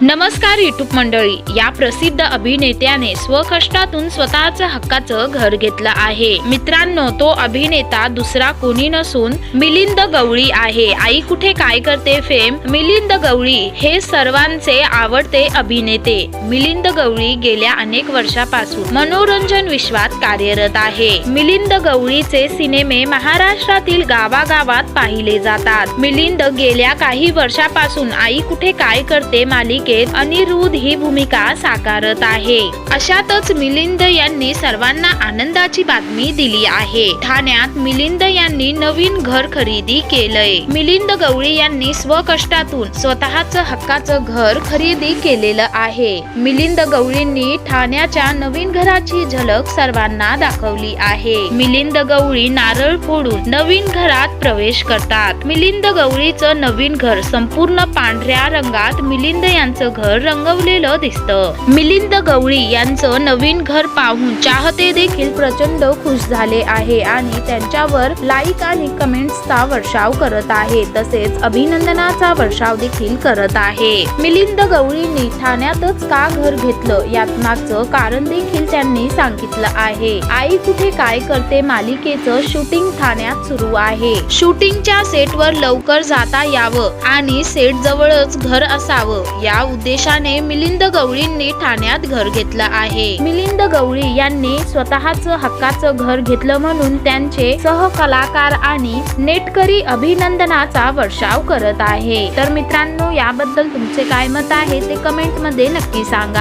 नमस्कार युट्यूब मंडळी. या प्रसिद्ध अभिनेत्याने स्वकष्टातून स्वतःच हक्काचं घर घेतलं आहे. मित्रांनो तो अभिनेता दुसरा कोणी नसून मिलिंद गवळी आहे. आई कुठे काय करते फेम? मिलिंद गवळी हे सर्वांचे आवडते अभिनेते. मिलिंद गवळी गेल्या अनेक वर्षापासून मनोरंजन विश्वात कार्यरत आहे. मिलिंद गवळीचे सिनेमे महाराष्ट्रातील गावागावात पाहिले जातात. मिलिंद गेल्या काही वर्षापासून आई कुठे काय करते मालिक? मालिकेत अनिरुद्ध ही भूमिका साकारत आहे. अशातच मिलिंद यांनी सर्वांना आनंदाची बातमी दिली आहे. ठाण्यात मिलिंद यांनी नवीन घर खरेदी केलंय. मिलिंद गवळी यांनी स्वकष्टातून स्वतःच हक्काचं घर खरेदी केलेलं आहे. मिलिंद गवळींनी ठाण्याच्या नवीन घराची झलक सर्वांना दाखवली आहे. मिलिंद गवळी नारळ फोडून नवीन घरात प्रवेश करतात. मिलिंद गवळीचं नवीन घर संपूर्ण पांढऱ्या रंगात मिलिंद यांचं घर रंगवलेलं दिसतं. मिलिंद गवळी यांचं नवीन घर पाहून चाहते देखील प्रचंड खुश झाले आहे आणि त्यांच्यावर लाईक आणि कमेंट्सचा वर्षाव करत आहे. तसेच अभिनंदनाचा वर्षाव देखील करत आहे. मिलिंद गवळींनी ठाण्यातच का घर घेतलं? यात मागचं कारण देखील त्यांनी सांगितलं आहे. आई कुठे काय करते? मालिकेचं शूटिंग ठाण्यात सुरू आहे. शूटिंगच्या सेटवर लवकर जाता यावं आणि सेट जवळच घर असावं. या उद्देशाने मिलिंद गवळींनी ठाण्यात घर घेतलं आहे. मिलिंद गवळी यांनी स्वतःच हक्काचं घर घेतलं म्हणून त्यांचे सहकलाकार आणि नेटकरी अभिनंदनाचा वर्षाव करत आहे. तर मित्रांनो याबद्दल तुमचे काय मत आहे ते कमेंटमध्ये नक्की सांगा.